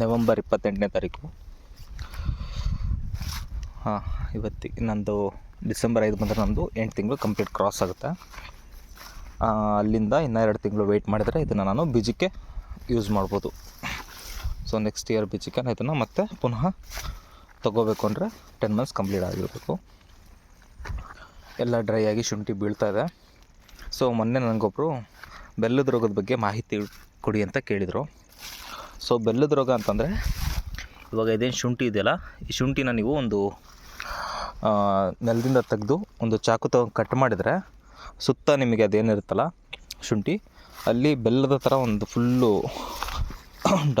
November ಇಪ್ಪತ್ತೆಂಟನೇ ತಾರೀಕು. ಹಾಂ ಇವತ್ತಿಗೆ ನಂದು ಡಿಸೆಂಬರ್ ಐದು ಬಂದರೆ ನಂದು ಎಂಟು ತಿಂಗಳು ಕಂಪ್ಲೀಟ್ ಕ್ರಾಸ್ ಆಗುತ್ತೆ. ಅಲ್ಲಿಂದ ಇನ್ನೂ ಎರಡು ತಿಂಗಳು ವೆಯ್ಟ್ ಮಾಡಿದರೆ ಇದನ್ನು ನಾನು ಬೀಜಕ್ಕೆ ಯೂಸ್ ಮಾಡ್ಬೋದು. ಸೊ ನೆಕ್ಸ್ಟ್ ಇಯರ್ ಬೀಜಕ್ಕೆ ನಾನು ಇದನ್ನು ಮತ್ತೆ ಪುನಃ ತೊಗೋಬೇಕು ಅಂದರೆ ಟೆನ್ ಮಂತ್ಸ್ ಕಂಪ್ಲೀಟ್ ಆಗಿರಬೇಕು. ಎಲ್ಲ ಡ್ರೈ ಆಗಿ ಶುಂಠಿ ಬೀಳ್ತಾ ಇದೆ. ಸೊ ಮೊನ್ನೆ ನನಗೊಬ್ಬರು ಬೆಲ್ಲದ ರೋಗದ ಬಗ್ಗೆ ಮಾಹಿತಿ ಕೊಡಿ ಅಂತ ಕೇಳಿದರು. ಸೊ ಬೆಲ್ಲದ ರೋಗ ಅಂತಂದರೆ ಇವಾಗ ಇದೇನು ಶುಂಠಿ ಇದೆಯಲ್ಲ, ಈ ಶುಂಠಿನ ನೀವು ಒಂದು ನೆಲದಿಂದ ತೆಗೆದು ಒಂದು ಚಾಕು ತಗೊಂಡು ಕಟ್ ಮಾಡಿದರೆ ಸುತ್ತ ನಿಮಗೆ ಅದೇನಿರುತ್ತಲ್ಲ ಶುಂಠಿ, ಅಲ್ಲಿ ಬೆಲ್ಲದ ಥರ ಒಂದು ಫುಲ್ಲು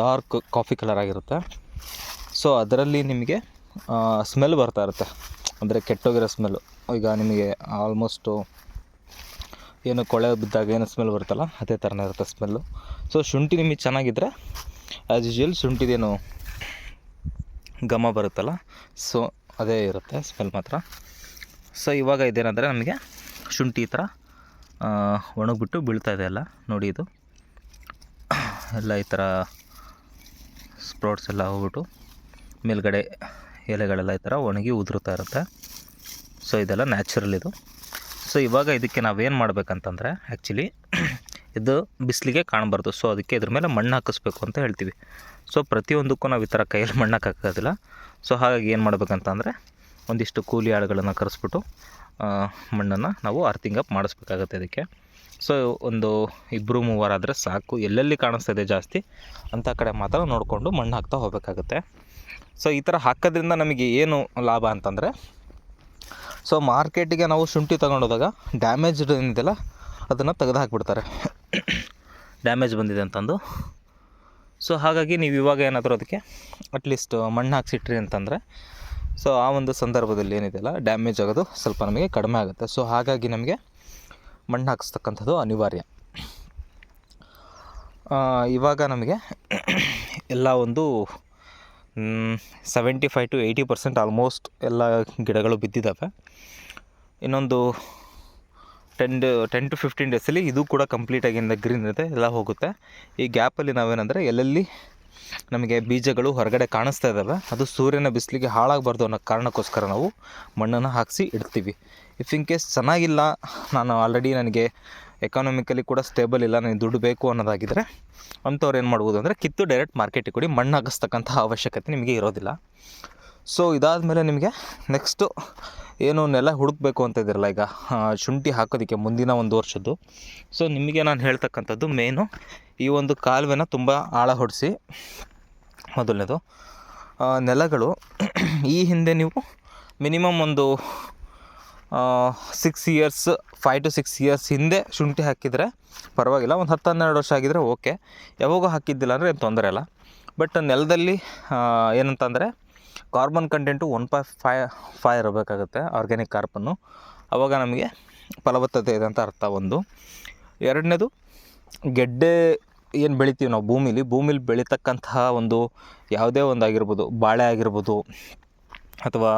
ಡಾರ್ಕ್ ಕಾಫಿ ಕಲರ್ ಆಗಿರುತ್ತೆ. ಸೊ ಅದರಲ್ಲಿ ನಿಮಗೆ ಸ್ಮೆಲ್ ಬರ್ತಾ ಇರುತ್ತೆ. ಅಂದರೆ ಕೆಟ್ಟೋಗಿರೋ ಸ್ಮೆಲ್ಲು ಈಗ ನಿಮಗೆ ಆಲ್ಮೋಸ್ಟು ಏನು ಕೊಳೆ ಬಿದ್ದಾಗ ಏನು ಸ್ಮೆಲ್ ಬರುತ್ತಲ್ಲ, ಅದೇ ಥರನೇ ಇರುತ್ತೆ ಸ್ಮೆಲ್ಲು. ಸೊ ಶುಂಠಿ ನಿಮಗೆ ಚೆನ್ನಾಗಿದ್ದರೆ ಆ್ಯಸ್ ಯೂಶ್ವಲ್ ಶುಂಠಿದೇನು ಘಮ ಬರುತ್ತಲ್ಲ ಸೊ ಅದೇ ಇರುತ್ತೆ ಸ್ಮೆಲ್ ಮಾತ್ರ. ಸೊ ಇವಾಗ ಇದೇನಂದರೆ ನಮಗೆ ಶುಂಠಿ ಈ ಥರ ಒಣಗಿಬಿಟ್ಟು ಬೀಳ್ತಾ ಇದೆ ಎಲ್ಲ ನೋಡಿ ಇದು. ಎಲ್ಲ ಈ ಥರ ಸ್ಪ್ರೌಟ್ಸ್ ಎಲ್ಲ ಹೋಗ್ಬಿಟ್ಟು ಮೇಲ್ಗಡೆ ಎಲೆಗಳೆಲ್ಲ ಈ ಥರ ಒಣಗಿ ಉದುರುತ್ತಾ ಇರುತ್ತೆ. ಸೊ ಇದೆಲ್ಲ ನ್ಯಾಚುರಲ್ ಇದು. ಸೊ ಇವಾಗ ಇದಕ್ಕೆ ನಾವೇನು ಮಾಡಬೇಕಂತಂದರೆ ಆ್ಯಕ್ಚುಲಿ ಇದು ಬಿಸಿಲಿಗೆ ಕಾಣಬಾರ್ದು. ಸೊ ಅದಕ್ಕೆ ಇದ್ರ ಮೇಲೆ ಮಣ್ಣು ಹಾಕಿಸ್ಬೇಕು ಅಂತ ಹೇಳ್ತೀವಿ. ಸೊ ಪ್ರತಿಯೊಂದಕ್ಕೂ ನಾವು ಈ ಥರ ಕೈಯಲ್ಲಿ ಮಣ್ಣು ಹಾಕೋಕ್ಕಾಗೋದಿಲ್ಲ. ಸೊ ಹಾಗಾಗಿ ಏನು ಮಾಡ್ಬೇಕಂತಂದರೆ ಒಂದಿಷ್ಟು ಕೂಲಿ ಆಳುಗಳನ್ನು ಕರೆಸ್ಬಿಟ್ಟು ಮಣ್ಣನ್ನು ನಾವು ಅರ್ಥಿಂಗ್ ಅಪ್ ಮಾಡಿಸ್ಬೇಕಾಗತ್ತೆ ಇದಕ್ಕೆ. ಸೊ ಒಂದು ಇಬ್ಬರು ಮೂವರಾದರೆ ಸಾಕು. ಎಲ್ಲೆಲ್ಲಿ ಕಾಣಿಸ್ತಾ ಇದೆ ಜಾಸ್ತಿ ಅಂಥ ಕಡೆ ಮಾತ್ರ ನೋಡಿಕೊಂಡು ಮಣ್ಣು ಹಾಕ್ತಾ ಹೋಗಬೇಕಾಗತ್ತೆ. ಸೊ ಈ ಥರ ಹಾಕೋದ್ರಿಂದ ನಮಗೆ ಏನು ಲಾಭ ಅಂತಂದರೆ ಸೊ ಮಾರ್ಕೆಟಿಗೆ ನಾವು ಶುಂಠಿ ತಗೊಂಡೋದಾಗ ಡ್ಯಾಮೇಜ್ಡ್ ಏನಿದೆಯಲ್ಲ ಅದನ್ನು ತೆಗೆದು ಹಾಕಿಬಿಡ್ತಾರೆ ಡ್ಯಾಮೇಜ್ ಬಂದಿದೆ ಅಂತಂದು. ಸೊ ಹಾಗಾಗಿ ನೀವು ಇವಾಗ ಏನಾದರೂ ಅದಕ್ಕೆ ಅಟ್ಲೀಸ್ಟ್ ಮಣ್ಣು ಹಾಕ್ಸಿಟ್ರಿ ಅಂತಂದರೆ ಸೊ ಆ ಒಂದು ಸಂದರ್ಭದಲ್ಲಿ ಏನಿದೆಯಲ್ಲ ಡ್ಯಾಮೇಜ್ ಆಗೋದು ಸ್ವಲ್ಪ ನಮಗೆ ಕಡಿಮೆ ಆಗುತ್ತೆ. ಸೊ ಹಾಗಾಗಿ ನಮಗೆ ಮಣ್ಣು ಹಾಕ್ಸ್ತಕ್ಕಂಥದ್ದು ಅನಿವಾರ್ಯ. ಇವಾಗ ನಮಗೆ ಎಲ್ಲ ಒಂದು seventy five to eighty percent almost ಎಲ್ಲ ಗಿಡಗಳು ಬಿದ್ದಿದ್ದಾವೆ. ಇನ್ನೊಂದು ಟೆನ್ ಟೆನ್ ಟು ಫಿಫ್ಟೀನ್ ಡೇಸಲ್ಲಿ ಇದು ಕೂಡ ಕಂಪ್ಲೀಟಾಗಿ ಗ್ರೀನ್ ಇರುತ್ತೆ ಎಲ್ಲ ಹೋಗುತ್ತೆ. ಈ ಗ್ಯಾಪಲ್ಲಿ ನಾವೇನಂದರೆ ಎಲ್ಲೆಲ್ಲಿ ನಮಗೆ ಬೀಜಗಳು ಹೊರಗಡೆ ಕಾಣಿಸ್ತಾ ಇದ್ದಾವೆ, ಅದು ಸೂರ್ಯನ ಬಿಸಿಲಿಗೆ ಹಾಳಾಗಬಾರ್ದು ಅನ್ನೋ ಕಾರಣಕ್ಕೋಸ್ಕರ ನಾವು ಮಣ್ಣನ್ನು ಹಾಕಿಸಿ ಇಡ್ತೀವಿ. ಇಫ್ ಇನ್ ಕೇಸ್ ಚೆನ್ನಾಗಿಲ್ಲ, ನಾನು ಆಲ್ರೆಡಿ ನನಗೆ ಎಕಾನಮಿಕಲಿ ಕೂಡ ಸ್ಟೇಬಲ್ ಇಲ್ಲ, ನನಗೆ ದುಡ್ಡು ಬೇಕು ಅನ್ನೋದಾಗಿದ್ದರೆ ಅಂಥವ್ರು ಏನು ಮಾಡ್ಬೋದು ಅಂದರೆ ಕಿತ್ತು ಡೈರೆಕ್ಟ್ ಮಾರ್ಕೆಟಿಗೆ ಕೊಡಿ, ಮಣ್ಣು ಹಾಕಿಸ್ತಕ್ಕಂಥ ಅವಶ್ಯಕತೆ ನಿಮಗೆ ಇರೋದಿಲ್ಲ. ಸೊ ಇದಾದ ಮೇಲೆ ನಿಮಗೆ ನೆಕ್ಸ್ಟು ಏನು ನೆಲ ಹುಡುಕ್ಬೇಕು ಅಂತ ಇದ್ದೀರಲ್ಲ ಈಗ ಶುಂಠಿ ಹಾಕೋದಕ್ಕೆ ಮುಂದಿನ ಒಂದು ವರ್ಷದ್ದು. ಸೊ ನಿಮಗೆ ನಾನು ಹೇಳ್ತಕ್ಕಂಥದ್ದು ಮೇನು ಈ ಒಂದು ಕಾಲುವೆನ ತುಂಬ ಆಳ ಹೊಡಿಸಿ ಮೊದಲನೇದು ನೆಲಗಳು. ಈ ಹಿಂದೆ ನೀವು ಮಿನಿಮಮ್ ಒಂದು six years five to six years ಹಿಂದೆ ಶುಂಠಿ ಹಾಕಿದರೆ ಪರವಾಗಿಲ್ಲ, ಒಂದು ಹತ್ತು ಹನ್ನೆರಡು ವರ್ಷ ಆಗಿದ್ರೆ ಓಕೆ ಯಾವಾಗೂ ಹಾಕಿದ್ದಿಲ್ಲ ಅಂದರೆ ಏನು ತೊಂದರೆ ಇಲ್ಲ. ಬಟ್ ನೆಲದಲ್ಲಿ ಏನಂತಂದರೆ carbon content one point five five ಇರಬೇಕಾಗುತ್ತೆ, ಆರ್ಗ್ಯಾನಿಕ್ ಕಾರ್ಬನ್ನು. ಆವಾಗ ನಮಗೆ ಫಲವತ್ತತೆ ಇದೆ ಅಂತ ಅರ್ಥ ಒಂದು. ಎರಡನೇದು, ಗೆಡ್ಡೆ ಏನು ಬೆಳಿತೀವಿ ನಾವು ಭೂಮಿಲಿ? ಭೂಮಿಲಿ ಬೆಳೀತಕ್ಕಂತಹ ಒಂದು ಯಾವುದೇ ಒಂದು ಆಗಿರ್ಬೋದು ಬಾಳೆ ಆಗಿರ್ಬೋದು, ಅಥವಾ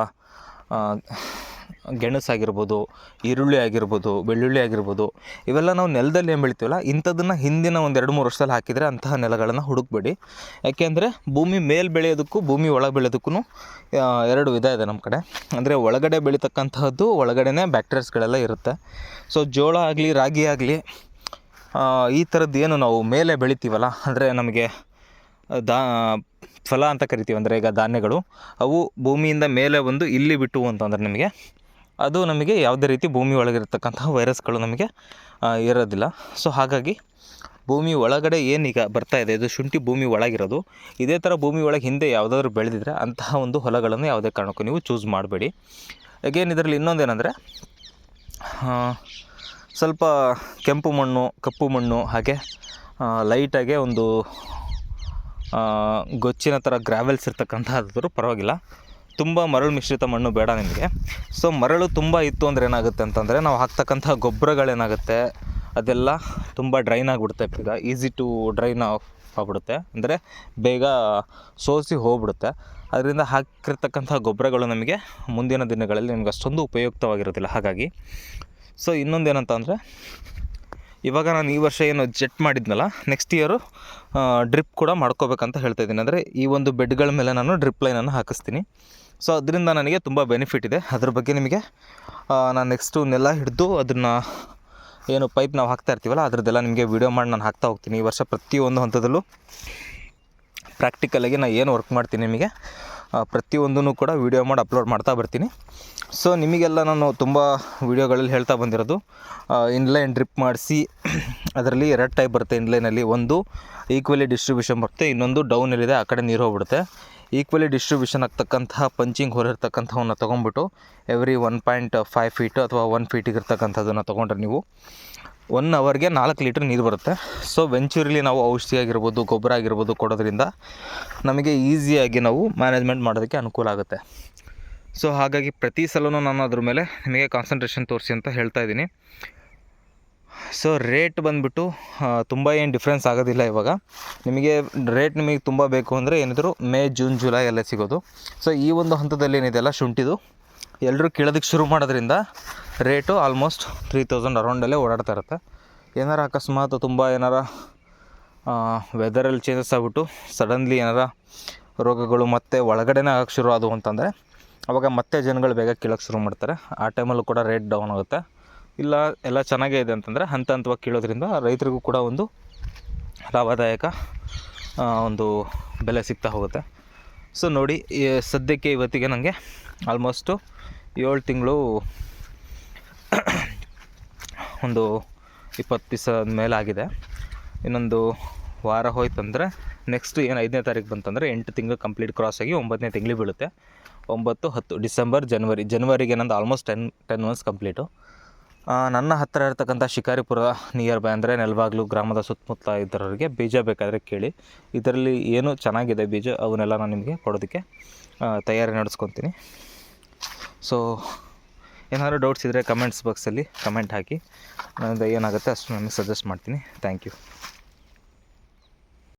ಆ, ಗೆಣಸಾಗಿರ್ಬೋದು ಈರುಳ್ಳಿ ಆಗಿರ್ಬೋದು ಬೆಳ್ಳುಳ್ಳಿ ಆಗಿರ್ಬೋದು ಇವೆಲ್ಲ ನಾವು ನೆಲದಲ್ಲಿ ಏನು ಬೆಳಿತೀವಲ್ಲ ಇಂಥದ್ದನ್ನು ಹಿಂದಿನ ಒಂದು ಎರಡು ಮೂರು ವರ್ಷದಲ್ಲಿ ಹಾಕಿದರೆ ಅಂತಹ ನೆಲಗಳನ್ನು ಹುಡುಕ್ಬೇಡಿ. ಯಾಕೆಂದರೆ ಭೂಮಿ ಮೇಲೆ ಬೆಳೆಯೋದಕ್ಕೂ ಭೂಮಿ ಒಳಗೆ ಬೆಳೆಯೋದಕ್ಕೂ ಎರಡು ವಿಧ ಇದೆ ನಮ್ಮ ಕಡೆ. ಅಂದರೆ ಒಳಗಡೆ ಬೆಳೀತಕ್ಕಂತಹದ್ದು ಒಳಗಡೆನೇ ಬ್ಯಾಕ್ಟೀರಿಯಾಸ್ಗಳೆಲ್ಲ ಇರುತ್ತೆ. ಸೊ ಜೋಳ ಆಗಲಿ ರಾಗಿ ಆಗಲಿ ಈ ಥರದ್ದು ಏನು ನಾವು ಮೇಲೆ ಬೆಳಿತೀವಲ್ಲ ಅಂದರೆ ನಮಗೆ ದಾ ಫಲ ಅಂತ ಕರಿತೀವಿ ಅಂದರೆ ಈಗ ಧಾನ್ಯಗಳು ಅವು ಭೂಮಿಯಿಂದ ಮೇಲೆ ಬಂದು ಇಲ್ಲಿ ಬಿಟ್ಟು ಅಂತಂದರೆ ನಿಮಗೆ ಅದು ನಮಗೆ ಯಾವುದೇ ರೀತಿ ಭೂಮಿ ಒಳಗಿರ್ತಕ್ಕಂತಹ ವೈರಸ್ಗಳು ನಮಗೆ ಇರೋದಿಲ್ಲ. ಸೊ ಹಾಗಾಗಿ ಭೂಮಿ ಒಳಗಡೆ ಏನೀಗ ಬರ್ತಾ ಇದೆ, ಇದು ಶುಂಠಿ ಭೂಮಿ ಒಳಗಿರೋದು. ಇದೇ ಥರ ಭೂಮಿ ಒಳಗೆ ಹಿಂದೆ ಯಾವುದಾದ್ರು ಬೆಳೆದಿದ್ರೆ ಅಂತಹ ಒಂದು ಹೊಲಗಳನ್ನು ಯಾವುದೇ ಕಾರಣಕ್ಕೂ ನೀವು ಚೂಸ್ ಮಾಡಬೇಡಿ. ಅಗೇನ್ ಇದರಲ್ಲಿ ಇನ್ನೊಂದೇನೆಂದರೆ ಸ್ವಲ್ಪ ಕೆಂಪು ಮಣ್ಣು, ಕಪ್ಪು ಮಣ್ಣು, ಹಾಗೆ ಲೈಟಾಗೆ ಒಂದು ಗೊಚ್ಚಿನ ಥರ ಗ್ರಾವೆಲ್ಸ್ ಇರ್ತಕ್ಕಂಥದ್ದಾದರೂ ಪರವಾಗಿಲ್ಲ. ತುಂಬ ಮರಳು ಮಿಶ್ರಿತ ಮಣ್ಣು ಬೇಡ ನಿಮಗೆ. ಸೊ ಮರಳು ತುಂಬ ಇತ್ತು ಅಂದರೆ ಏನಾಗುತ್ತೆ ಅಂತಂದರೆ ನಾವು ಹಾಕ್ತಕ್ಕಂಥ ಗೊಬ್ಬರಗಳೇನಾಗುತ್ತೆ, ಅದೆಲ್ಲ ತುಂಬ ಡ್ರೈನ್ ಆಗಿಬಿಡುತ್ತೆ. ಬೇಗ ಈಸಿ ಟು ಡ್ರೈನ್ ಆಫ್ ಆಗ್ಬಿಡುತ್ತೆ. ಅಂದರೆ ಬೇಗ ಸೋಸಿ ಹೋಗ್ಬಿಡುತ್ತೆ. ಅದರಿಂದ ಹಾಕಿರ್ತಕ್ಕಂಥ ಗೊಬ್ಬರಗಳು ನಮಗೆ ಮುಂದಿನ ದಿನಗಳಲ್ಲಿ ನಿಮ್ಗೆ ಅಷ್ಟೊಂದು ಉಪಯುಕ್ತವಾಗಿರೋದಿಲ್ಲ. ಹಾಗಾಗಿ ಸೊ ಇನ್ನೊಂದು ಏನಂತ ಅಂದರೆ ಇವಾಗ ನಾನು ಈ ವರ್ಷ ಏನು ಜೆಟ್ ಮಾಡಿದ್ನಲ್ಲ ನೆಕ್ಸ್ಟ್ ಇಯರು ಡ್ರಿಪ್ ಕೂಡ ಮಾಡ್ಕೋಬೇಕಂತ ಹೇಳ್ತಾ ಇದ್ದೀನಿ. ಅಂದರೆ ಈ ಒಂದು ಬೆಡ್ಗಳ ಮೇಲೆ ನಾನು ಡ್ರಿಪ್ ಲೈನನ್ನು ಹಾಕಿಸ್ತೀನಿ. ಸೊ ಅದರಿಂದ ನನಗೆ ತುಂಬ ಬೆನಿಫಿಟ್ ಇದೆ. ಅದ್ರ ಬಗ್ಗೆ ನಿಮಗೆ ನಾನು ನೆಕ್ಸ್ಟು ನೆಲ ಹಿಡಿದು ಅದನ್ನು ಏನು ಪೈಪ್ ನಾವು ಹಾಕ್ತಾ ಇರ್ತೀವಲ್ಲ, ಅದರದ್ದೆಲ್ಲ ನಿಮಗೆ ವೀಡಿಯೋ ಮಾಡಿ ನಾನು ಹಾಕ್ತಾ ಹೋಗ್ತೀನಿ. ಈ ವರ್ಷ ಪ್ರತಿಯೊಂದು ಹಂತದಲ್ಲೂ ಪ್ರಾಕ್ಟಿಕಲಾಗಿ ನಾನು ಏನು ವರ್ಕ್ ಮಾಡ್ತೀನಿ ನಿಮಗೆ ಪ್ರತಿಯೊಂದೂ ಕೂಡ ವೀಡಿಯೋ ಮಾಡಿ ಅಪ್ಲೋಡ್ ಮಾಡ್ತಾ ಬರ್ತೀನಿ. ಸೊ ನಿಮಗೆಲ್ಲ ನಾನು ತುಂಬ ವೀಡಿಯೋಗಳಲ್ಲಿ ಹೇಳ್ತಾ ಬಂದಿರೋದು ಇನ್ಲೈನ್ ಡ್ರಿಪ್ ಮಾಡಿಸಿ, ಅದರಲ್ಲಿ ಎರಡು ಟೈಪ್ ಬರುತ್ತೆ. ಇನ್ಲೈನಲ್ಲಿ ಒಂದು ಈಕ್ವಲಿ ಡಿಸ್ಟ್ರಿಬ್ಯೂಷನ್ ಬರುತ್ತೆ, ಇನ್ನೊಂದು ಡೌನಲ್ಲಿದೆ ಆ ಕಡೆ ನೀರು ಹೋಗ್ಬಿಡುತ್ತೆ. ಈಕ್ವಲಿ ಡಿಸ್ಟ್ರಿಬ್ಯೂಷನ್ ಆಗ್ತಕ್ಕಂತಹ ಪಂಚಿಂಗ್ ಹೊರಿರ್ತಕ್ಕಂಥವನ್ನ ತೊಗೊಂಡ್ಬಿಟ್ಟು every one point five feet ಅಥವಾ ಒನ್ ಫೀಟಿಗೆ ಇರ್ತಕ್ಕಂಥದ್ದನ್ನು ತೊಗೊಂಡ್ರೆ ನೀವು ಒನ್ ಅವರ್ಗೆ ನಾಲ್ಕು ಲೀಟ್ರ್ ನೀರು ಬರುತ್ತೆ. ಸೊ ವೆಂಚೂರಿಲಿ ನಾವು ಔಷಧಿ ಆಗಿರ್ಬೋದು, ಗೊಬ್ಬರ ಆಗಿರ್ಬೋದು ಕೊಡೋದ್ರಿಂದ ನಮಗೆ ಈಸಿಯಾಗಿ ನಾವು ಮ್ಯಾನೇಜ್ಮೆಂಟ್ ಮಾಡೋದಕ್ಕೆ ಅನುಕೂಲ ಆಗುತ್ತೆ. ಸೊ ಹಾಗಾಗಿ ಪ್ರತಿ ಸಲವೂ ನಾನು ಅದ್ರ ಮೇಲೆ ನಿಮಗೆ ಕಾನ್ಸಂಟ್ರೇಷನ್ ತೋರಿಸಿ ಅಂತ ಹೇಳ್ತಾ ಇದ್ದೀನಿ. ಸೊ ರೇಟ್ ಬಂದುಬಿಟ್ಟು ತುಂಬ ಏನು ಡಿಫ್ರೆನ್ಸ್ ಆಗೋದಿಲ್ಲ ಇವಾಗ. ನಿಮಗೆ ರೇಟ್ ನಿಮಗೆ ತುಂಬ ಬೇಕು ಅಂದರೆ ಏನಿದ್ರು ಮೇ, ಜೂನ್, ಜುಲೈ ಎಲ್ಲ ಸಿಗೋದು. ಸೊ ಈ ಒಂದು ಹಂತದಲ್ಲಿ ಏನಿದೆಯಲ್ಲ ಶುಂಠಿದು. ಎಲ್ಲರೂ ಕೀಳೋದಕ್ಕೆ ಶುರು ಮಾಡೋದ್ರಿಂದ ರೇಟು ಆಲ್ಮೋಸ್ಟ್ ತ್ರೀ ತೌಸಂಡ್ ಅರೌಂಡಲ್ಲೇ ಓಡಾಡ್ತಾ ಇರುತ್ತೆ. ಏನಾರ ಅಕಸ್ಮಾತ್ ತುಂಬ ಏನಾರ ವೆದರಲ್ಲಿ ಚೇಂಜಸ್ ಆಗ್ಬಿಟ್ಟು ಸಡನ್ಲಿ ಏನಾರ ರೋಗಗಳು ಮತ್ತೆ ಒಳಗಡೆನೇ ಆಗಕ್ಕೆ ಶುರು ಆದವು ಅಂತಂದರೆ, ಅವಾಗ ಮತ್ತೆ ಜನಗಳು ಬೇಗ ಕೇಳೋಕ್ಕೆ ಶುರು ಮಾಡ್ತಾರೆ. ಆ ಟೈಮಲ್ಲೂ ಕೂಡ ರೇಟ್ ಡೌನ್ ಆಗುತ್ತೆ. ಇಲ್ಲ, ಎಲ್ಲ ಚೆನ್ನಾಗೇ ಇದೆ ಅಂತಂದರೆ ಹಂತ ಹಂತವಾಗಿ ಕೀಳೋದ್ರಿಂದ ರೈತರಿಗೂ ಕೂಡ ಒಂದು ಲಾಭದಾಯಕ ಒಂದು ಬೆಲೆ ಸಿಗ್ತಾ ಹೋಗುತ್ತೆ. ಸೊ ನೋಡಿ ಸದ್ಯಕ್ಕೆ ಇವತ್ತಿಗೆ ನನಗೆ ಆಲ್ಮೋಸ್ಟು ಏಳು ತಿಂಗಳು ಒಂದು ಇಪ್ಪತ್ತು ದಿವಸ ಮೇಲೆ ಆಗಿದೆ. ಇನ್ನೊಂದು ವಾರ ಹೋಯ್ತಂದರೆ ನೆಕ್ಸ್ಟ್ ಏನು ಐದನೇ ತಾರೀಕು ಬಂತಂದರೆ ಎಂಟು ತಿಂಗಳು ಕಂಪ್ಲೀಟ್ ಕ್ರಾಸ್ ಆಗಿ ಒಂಬತ್ತನೇ ತಿಂಗಳು ಬೀಳುತ್ತೆ. ಒಂಬತ್ತು, ಹತ್ತು ಡಿಸೆಂಬರ್ ಜನವರಿ ಜನ್ವರಿಗೆ ನಂದು almost ten ten months complete ನನ್ನ ಹತ್ತಿರ ಇರತಕ್ಕಂಥ ಶಿಕಾರಿಪುರ ನಿಯರ್ ಬೈ ಅಂದರೆ ನೆಲಬಾಗ್ಲು ಗ್ರಾಮದ ಸುತ್ತಮುತ್ತ ಇದ್ದವರಿಗೆ ಬೀಜ ಬೇಕಾದರೆ ಕೇಳಿ. ಇದರಲ್ಲಿ ಏನು ಚೆನ್ನಾಗಿದೆ ಬೀಜ ಅವನ್ನೆಲ್ಲ ನಾನು ನಿಮಗೆ ಕೊಡೋದಕ್ಕೆ ತಯಾರಿ ನಡೆಸ್ಕೊತೀನಿ. ಸೊ ಏನಾದರೂ ಡೌಟ್ಸ್ ಇದ್ದರೆ ಕಮೆಂಟ್ಸ್ ಬಾಕ್ಸಲ್ಲಿ ಕಮೆಂಟ್ ಹಾಕಿ. ನನ್ನಿಂದ ಏನಾಗುತ್ತೆ ಅಷ್ಟು ನನಗೆ ಸಜೆಸ್ಟ್ ಮಾಡ್ತೀನಿ. Thank you